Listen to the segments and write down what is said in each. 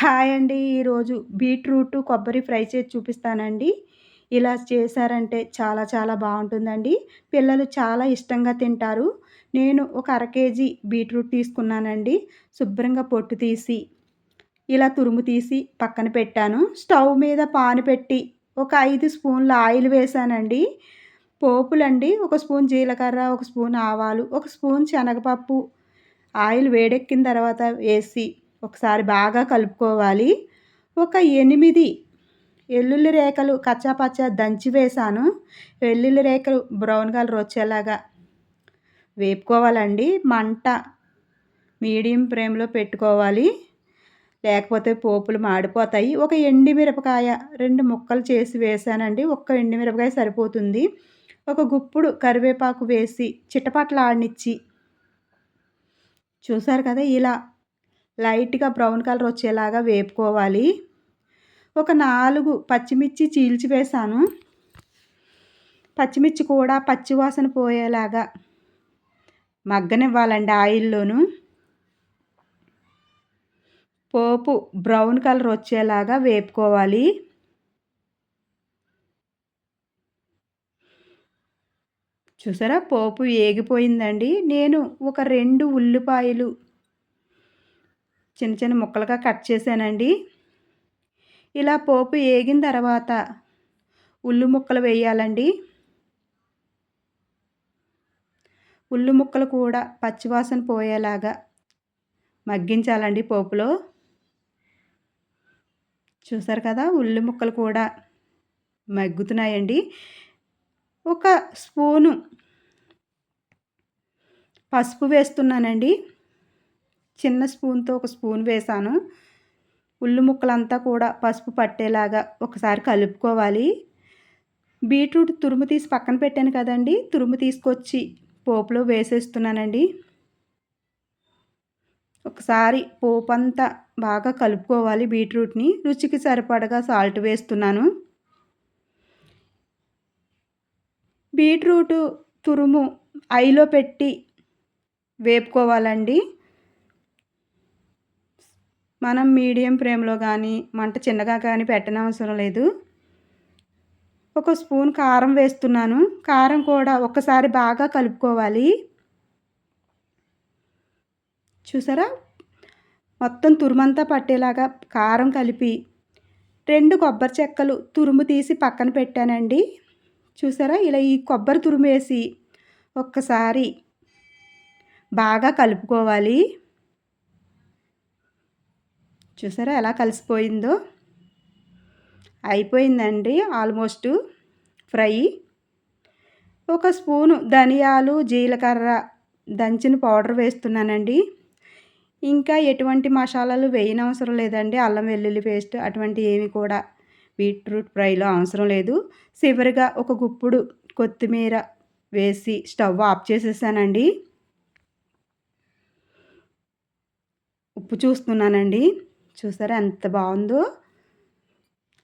Hi అండి. ఈరోజు beetroot కొబ్బరి ఫ్రై చేసి చూపిస్తానండి. ఇలా చేశారంటే చాలా చాలా బాగుంటుందండి. పిల్లలు చాలా ఇష్టంగా తింటారు. నేను ఒక అర కేజీ బీట్రూట్ తీసుకున్నానండి. శుభ్రంగా పొట్టు తీసి ఇలా తురుము తీసి పక్కన పెట్టాను. స్టవ్ మీద పాను పెట్టి ఒక ఐదు స్పూన్ల ఆయిల్ వేసానండి పోపులండి ఒక స్పూన్ జీలకర్ర ఒక స్పూన్ ఆవాలు ఒక స్పూన్ శనగపప్పు ఆయిల్ వేడెక్కిన తర్వాత వేసి ఒకసారి బాగా కలుపుకోవాలి. ఒక ఎనిమిది వెల్లుల్లి రేఖలు కచ్చాపచ్చ దంచి వేసాను వెల్లుల్లి రేఖలు బ్రౌన్ కలర్ వచ్చేలాగా వేపుకోవాలండి. మంట మీడియం ఫ్లేమ్లో పెట్టుకోవాలి. లేకపోతే పోపులు మాడిపోతాయి. ఒక ఎండిమిరపకాయ రెండు ముక్కలు చేసి వేసానండి ఒక్క ఎండిమిరపకాయ సరిపోతుంది. ఒక గుప్పుడు కరివేపాకు వేసి చిటపట్ల ఆడినిచ్చి చూసారు కదా ఇలా లైట్గా బ్రౌన్ కలర్ వచ్చేలాగా వేపుకోవాలి. ఒక నాలుగు పచ్చిమిర్చి చీల్చి వేసాను. పచ్చిమిర్చి కూడా పచ్చివాసన పోయేలాగా మగ్గనివ్వాలండి ఆయిల్లోను. పోపు బ్రౌన్ కలర్ వచ్చేలాగా వేపుకోవాలి. చూసారా? పోపు ఏగిపోయిందండి. నేను ఒక రెండు ఉల్లిపాయలు చిన్న చిన్న ముక్కలుగా కట్ చేశానండి. ఇలా పోపు వేగిన తర్వాత ఉల్లి ముక్కలు వేయాలండి. ఉల్లి ముక్కలు కూడా పచ్చివాసన పోయేలాగా మగ్గించాలండి పోపులో. చూసారు కదా ఉల్లి ముక్కలు కూడా మగ్గుతున్నాయండి. ఒక స్పూను పసుపు వేస్తున్నానండి. చిన్న స్పూన్తో ఒక స్పూన్ వేసాను. ఉల్లి ముక్కలంతా కూడా పసుపు పట్టేలాగా ఒకసారి కలుపుకోవాలి. బీట్రూట్ తురుము తీసి పక్కన పెట్టాను కదండి తురుము తీసుకొచ్చి పోపులో వేసేస్తున్నానండి. ఒకసారి పోపు అంతా బాగా కలుపుకోవాలి బీట్రూట్ని. రుచికి సరిపడగా సాల్ట్ వేస్తున్నాను. బీట్రూట్ తురుము ఐలో పెట్టి వేపుకోవాలండి. మనం మీడియం ఫ్లేమ్లో కానీ మంట చిన్నగా కానీ పెట్టనవసరం లేదు. ఒక స్పూన్ కారం వేస్తున్నాను. కారం కూడా ఒక్కసారి బాగా కలుపుకోవాలి. చూసారా? మొత్తం తురుమంతా పట్టేలాగా కారం కలిపి రెండు కొబ్బరి చెక్కలు తురుము తీసి పక్కన పెట్టానండి. చూసారా? ఇలా ఈ కొబ్బరి తురుము వేసి ఒక్కసారి బాగా కలుపుకోవాలి. చూసారా ఎలా కలిసిపోయిందో? అయిపోయిందండి ఆల్మోస్ట్ ఫ్రై. ఒక స్పూను ధనియాలు జీలకర్ర దంచిన పౌడర్ వేస్తున్నానండి. ఇంకా ఎటువంటి మసాలాలు వేయనవసరం లేదండి. అల్లం వెల్లుల్లి పేస్ట్ అటువంటి ఏమి కూడా బీట్రూట్ ఫ్రైలో అవసరం లేదు. చివరిగా ఒక గుప్పుడు కొత్తిమీర వేసి స్టవ్ ఆఫ్ చేసేసానండి. ఉప్పు చూస్తున్నానండి. చూసారా ఎంత బాగుందో?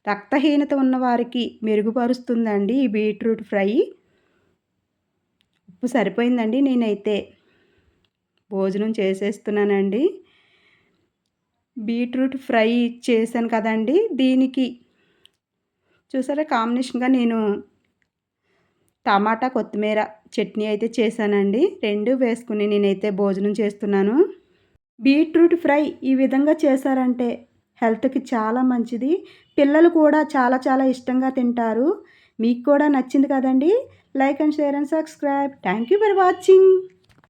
రక్తహీనత ఉన్నవారికి మెరుగుపరుస్తుందండి ఈ బీట్రూట్ ఫ్రై. ఉప్పు సరిపోయిందండి నేనైతే. భోజనం చేసేస్తున్నానండి. బీట్రూట్ ఫ్రై చేశాను కదండి దీనికి. చూసారా కాంబినేషన్గా నేను టమాటా కొత్తిమీర చట్నీ అయితే చేశానండి. రెండు వేసుకుని నేనైతే భోజనం చేస్తున్నాను. బీట్రూట్ ఫ్రై ఈ విధంగా చేశారంటే హెల్త్కి చాలా మంచిది. పిల్లలు కూడా చాలా చాలా ఇష్టంగా తింటారు. మీకు కూడా నచ్చింది కదండి? Like and share and subscribe. Thank you for watching.